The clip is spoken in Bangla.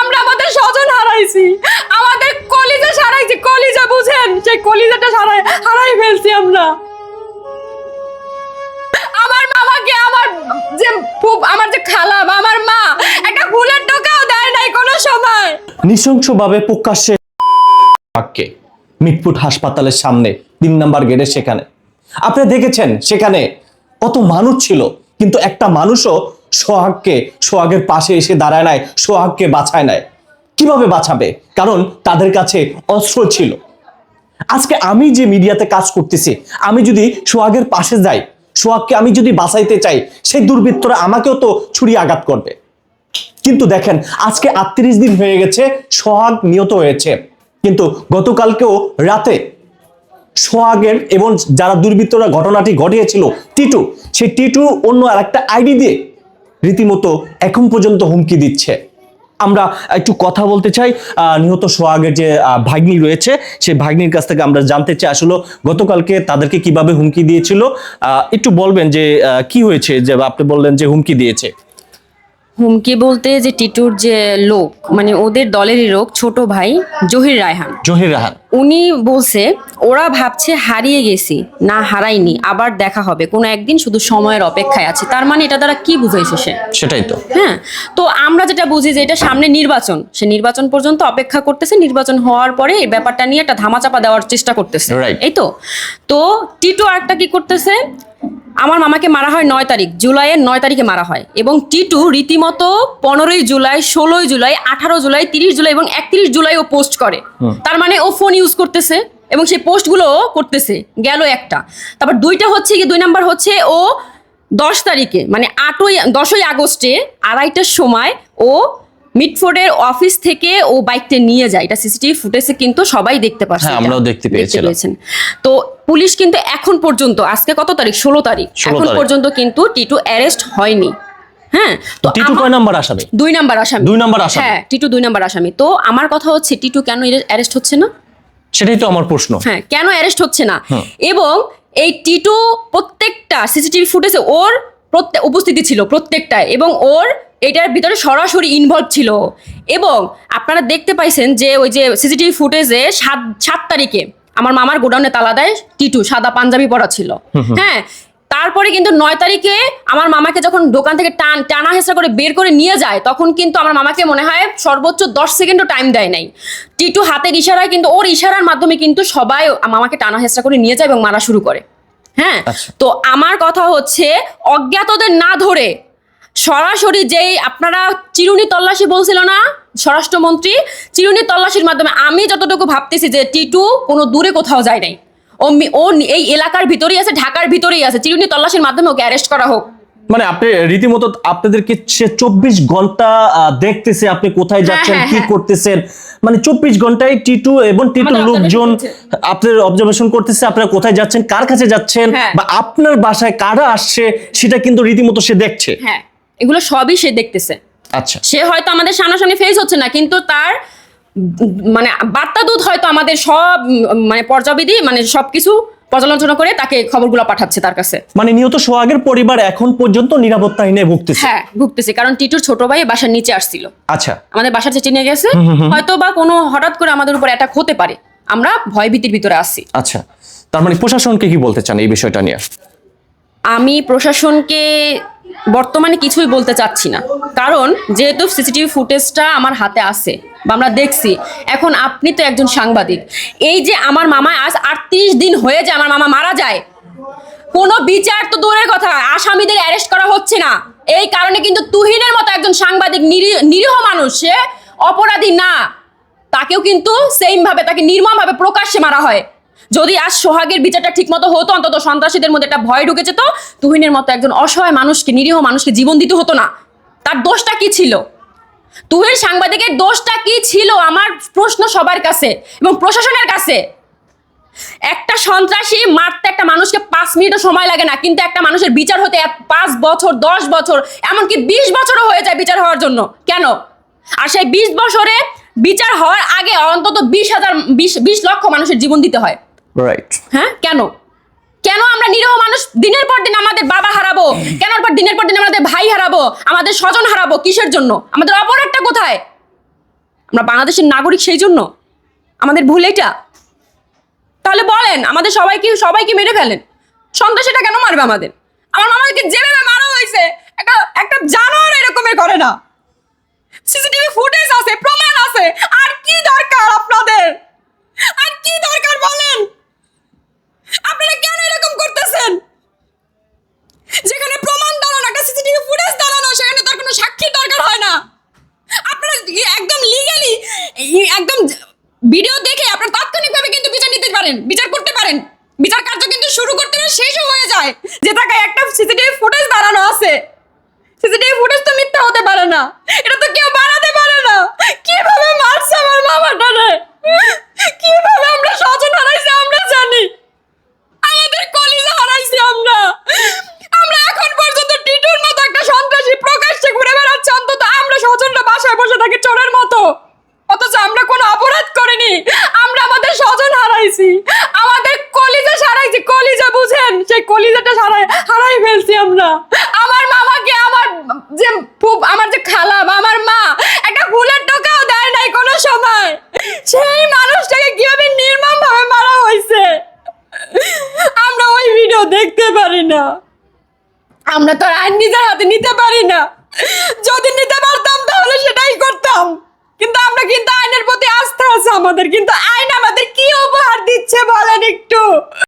আমরা আমাদের স্বজন হারাইছি। আমাদের কলিজা সারাইছি। কলিজা বুঝেন, সেই কলিজাটা সারাই হারাই ফেলছি আমরা। আমার মামাকে আমার যে আমার যে খালা বা আমার মা, একটা ফুলের টোকাও দেয় নাই কোনো সময়। নৃশংসভাবে প্রকাশ্যে বাক্যে মিটফুট হাসপাতালের সামনে, তিন নাম্বার গেটে সেখানে। আপনি দেখেছেন, সেখানে কত মানুষ ছিল, কিন্তু একটা মানুষও সোহাগকে, সোহাগের পাশে এসে দাঁড়ায় নাই, সোহাগকে বাঁচায় নাই। কীভাবে বাঁচাবে কারণ তাদের কাছে অস্ত্র ছিল। আজকে আমি যে মিডিয়াতে কাজ করতেছি, আমি যদি সোহাগের পাশে যাই, সোহাগকে আমি যদি বাঁচাইতে চাই, সেই দুর্বৃত্তরা আমাকেও তো ছুরি আঘাত করবে। কিন্তু দেখেন, আজকে আটত্রিশ দিন হয়ে গেছে, সোহাগ নিহত হয়েছে। কিন্তু গতকালকেও রাতে সোহাগের এবং যারা দুর্বৃত্তরা ঘটনাটি ঘটিয়েছিল, টিটু, সেই টিটু অন্য আরেকটা আইডি দিয়ে রীতিমতো এখন পর্যন্ত হুমকি দিচ্ছে। আমরা একটু কথা বলতে চাই নিহত সোহাগের যে ভাগ্নি রয়েছে সেই ভাগ্নির কাছ থেকে আমরা জানতে চাই আসলে গতকালকে তাদেরকে কীভাবে হুমকি দিয়েছিল? একটু বলবেন যে কি হয়েছে? যে আপনি বললেন যে হুমকি দিয়েছে। হুমকি বলতে যে টিটুর যে লোক মানে ওদের দলেরই লোক ছোট ভাই জহির রায়হান। জহির রাহান উনি বলছে ওরা ভাবছে হারিয়ে গেছি না হারাইনি আবার দেখা হবে। কোনো একদিন শুধু সময়ের অপেক্ষায় আছে। তার মানে এটা দ্বারা কি বুঝাইছে সে? সেটাই তো। হ্যাঁ তো আমরা যেটা বুঝি যে এটা সামনে নির্বাচন। সে নির্বাচন পর্যন্ত অপেক্ষা করতেছে নির্বাচন হওয়ার পরে এই ব্যাপারটা নিয়ে একটা ধামাচাপা দেওয়ার চেষ্টা করতেছে. এই তো? তো টিটু আরেকটা কি করতেছে? আমার মামাকে মারা হয় নয় তারিখ জুলাইয়ের নয় তারিখে মারা হয়। এবং টিটু রীতিমতো পনেরোই জুলাই ষোলোই জুলাই আঠারো জুলাই তিরিশ জুলাই এবং একত্রিশ জুলাই ও পোস্ট করে। তার মানে ও ফোন ইউজ করতেছে এবং সেই পোস্টগুলো করতেছে গেল একটা। তারপর দুইটা হচ্ছে কি দুই নাম্বার হচ্ছে ও দশ তারিখে মানে আটই দশই আগস্টে আড়াইটার সময় ও মিটফোর্ডের অফিস থেকে ও বাইকটা নিয়ে যায়। এটা সিসিটিভি ফুটেজে কিন্তু সবাই দেখতে পাচ্ছে হ্যাঁ, আমরাও দেখতে পেয়েছিলাম। তো পুলিশ কিন্তু এখন পর্যন্ত আজকে কত তারিখ? ষোলো তারিখ। এখন পর্যন্ত কিন্তু টিটু অ্যারেস্ট হয়নি। হ্যাঁ তো টিটু কয় নাম্বার আসামি? দুই নাম্বার আসামি। দুই নাম্বার আসামি। হ্যাঁ টিটু দুই নাম্বার আসামি। তো আমার কথা হচ্ছে টিটু কেন অ্যারেস্ট হচ্ছে না? সেটাই তো আমার প্রশ্ন। হ্যাঁ কেন অ্যারেস্ট হচ্ছে না? এবং এই টিটু প্রত্যেকটা সিসিটিভি ফুটেজে ওর প্রত্যেক উপস্থিতি ছিল প্রত্যেকটা এবং ওর এটার ভিতরে সরাসরি ইনভলভ ছিল। এবং আপনারা দেখতে পাইছেন যে ওই যে সিসিটিভি ফুটেজে সাত সাত তারিখে আমার মামার গোডাউনে তালা দেয় টিটু সাদা পাঞ্জাবি পরা ছিল। হ্যাঁ তারপরে কিন্তু নয় তারিখে আমার মামাকে যখন দোকান থেকে টান টানা হেসা করে বের করে নিয়ে যায় তখন কিন্তু আমার মামাকে মনে হয় সর্বোচ্চ দশ সেকেন্ডও টাইম দেয় নাই। টিটু হাতের ইশারায় কিন্তু ওর ইশারার মাধ্যমে কিন্তু সবাই মামাকে টানা হেসা করে নিয়ে যায় এবং মারা শুরু করে। হ্যাঁ? আচ্ছা। তো আমার কথা হচ্ছে অজ্ঞাতদের না ধরে সরাসরি যেই আপনারা চিরুনি তল্লাশি বলছিল না স্বরাষ্ট্রমন্ত্রী চিরুনি তল্লাশির মাধ্যমে আমি যতটুকু ভাবতেছি যে টিটু কোনো দূরে কোথাও যায় নাই। ও মি- ও এই এলাকার ভিতরেই আছে ঢাকার ভিতরেই আছে। চিরুনি তল্লাশির মাধ্যমে ওকে অ্যারেস্ট করা হোক। মানে আপনি রীতিমতো আপনাদেরকে সে চব্বিশ ঘণ্টা আহ, দেখতেছে আপনি কোথায় হ্যাঁ, যাচ্ছেন হ্যাঁ, কি হ্যাঁ। করতেছেন। মানে চব্বিশ ঘন্টায় টিটু এবং টিটুর আমাদের লোকজন observation আপনার অবজারভেশন করতেছে আপনারা কোথায় যাচ্ছেন কার কাছে যাচ্ছেন হ্যাঁ। বা আপনার বাসায় কারা আসছে সেটা কিন্তু রীতিমতো সে দেখছে। হ্যাঁ এগুলো সবই সে দেখতেছে। আচ্ছা। সে হয়তো আমাদের সামনাসামনি ফেস হচ্ছে না কিন্তু তার মানে বার্তা দূত হয়তো আমাদের সব মানে পর্যাবিধি মানে সবকিছু পর্যালোচনা করে তাকে খবরগুলো পাঠাচ্ছে তার কাছে। মানে নিহত সোহাগের পরিবার এখন পর্যন্ত নিরাপত্তা নিরাপত্তাহীনে ভুগতেছে? হ্যাঁ ভুগতেছে কারণ টিটুর ছোট ভাই বাসার নিচে আসছিল। আচ্ছা। আমাদের বাসার চেঁচে নিয়ে গেছে। হয়তো বা কোনো হঠাৎ করে আমাদের উপর অ্যাটাক হতে পারে। আমরা ভয় ভীতির ভিতরে আসছি আচ্ছা। তার মানে প্রশাসনকে কি বলতে চান এই বিষয়টা নিয়ে? আমি প্রশাসনকে বর্তমানে কিছুই বলতে চাচ্ছি না। কারণ যেহেতু সিসিটিভি ফুটেজটা আমার হাতে আছে বা আমরা দেখছি, এখন আপনি তো একজন সাংবাদিক। এই যে আমার মামা আজ আটত্রিশ দিন হয়ে যায় আমার মামা মারা যায়, কোনো বিচার তো দূরের কথা, আসামিদের অ্যারেস্ট করা হচ্ছে না। এই কারণে কিন্তু তুহিনের মতো একজন সাংবাদিক, নিরী- নিরীহ মানুষ, সে অপরাধী না। তাকেও কিন্তু সেম ভাবে, তাকে নির্মমভাবে প্রকাশ্যে মারা হয়। যদি আজ সোহাগের বিচারটা ঠিক মতো হতো, অন্তত সন্ত্রাসীদের মধ্যে একটা ভয় ঢুকে যেত তুহিনের মতো একজন অসহায় মানুষকে, নিরীহ মানুষকে জীবন দিতে হতো না। তার দোষটা কি ছিল? তুহির সাংবাদিকের দোষটা কি ছিল আমার প্রশ্ন সবার কাছে এবং প্রশাসনের কাছে? একটা সন্ত্রাসী মারতে একটা মানুষকে পাঁচ মিনিটও সময় লাগে না, কিন্তু একটা মানুষের বিচার হতে পাঁচ বছর, দশ বছর, এমনকি বিশ বছরও হয়ে যায় বিচার হওয়ার জন্য। কেন? আর সেই বিশ বছরে বিচার হওয়ার আগে অন্তত বিশ হাজার, বিশ বিশ লক্ষ মানুষের জীবন দিতে হয়। রাইট হ্যাঁ? কেন? কেন আমরা নিরীহ মানুষ দিনের পর দিন আমাদের বাবা হারাবো? কেন পর দিনের পর দিন আমাদের ভাই হারাবো? আমাদের স্বজন হারাবো? কিসের জন্য? আমাদের অপরাধটা কোথায়? আমরা বাংলাদেশের নাগরিক সেই জন্য। আমাদের ভুল এটা তাহলে বলেন, আমাদের সবাইকে সবাইকে মেরে ফেলেন। সন্ত্রাসীটা কেন মারবে আমাদের? আমার মামাকে যেভাবে মারা হয়েছে। একটা একটা জানোয়ার এরকমের করে না। সিসিটিভি ফুটেজ আছে, প্রমাণ আছে। আর কি দরকার আপনাদের আর কি দরকার বলেন আপনারা কেন এরকম করতেছেন যেখানে প্রমাণ দাঁড়ানো একটা সিসিটিভি ফুটেজ দাঁড়ানো সেখানে তার কোনো সাক্ষীর দরকার হয় না আপনারা ই- একদম লিগালি একদম ভিডিও দেখে আপনারা তাৎক্ষণিকভাবে কিন্তু বিচার নিতে পারেন, বিচার করতে পারেন। বিচার কার্য কিন্তু শুরু করতে না, শেষও হয়ে যায়। যে তাকে একটা সিসিটিভি ফুটেজ দাঁড়ানো আছে সিসিটিভি ফুটেজ তো মিথ্যা হতে পারে না। এটা আমরা আমার মামাকে আমার যে খুব আমার যে খালা বা আমার মা, একটা ফুলের টোকাও দেয় নাই কোনো সময়। সেই মানুষটাকে কীভাবে নির্মম ভাবে মারা হয়েছে? আমরা ওই ভিডিও দেখতে পারি না। আমরা তো আইন নিজের হাতে নিতে পারি না। যদি নিতে পারতাম তাহলে সেটাই করতাম। কিন্তু আমরা কিন্তু আইনের প্রতি আস্থা আছে আমাদের। কিন্তু আইন আমাদের কি উপহার দিচ্ছে বলেন একটু।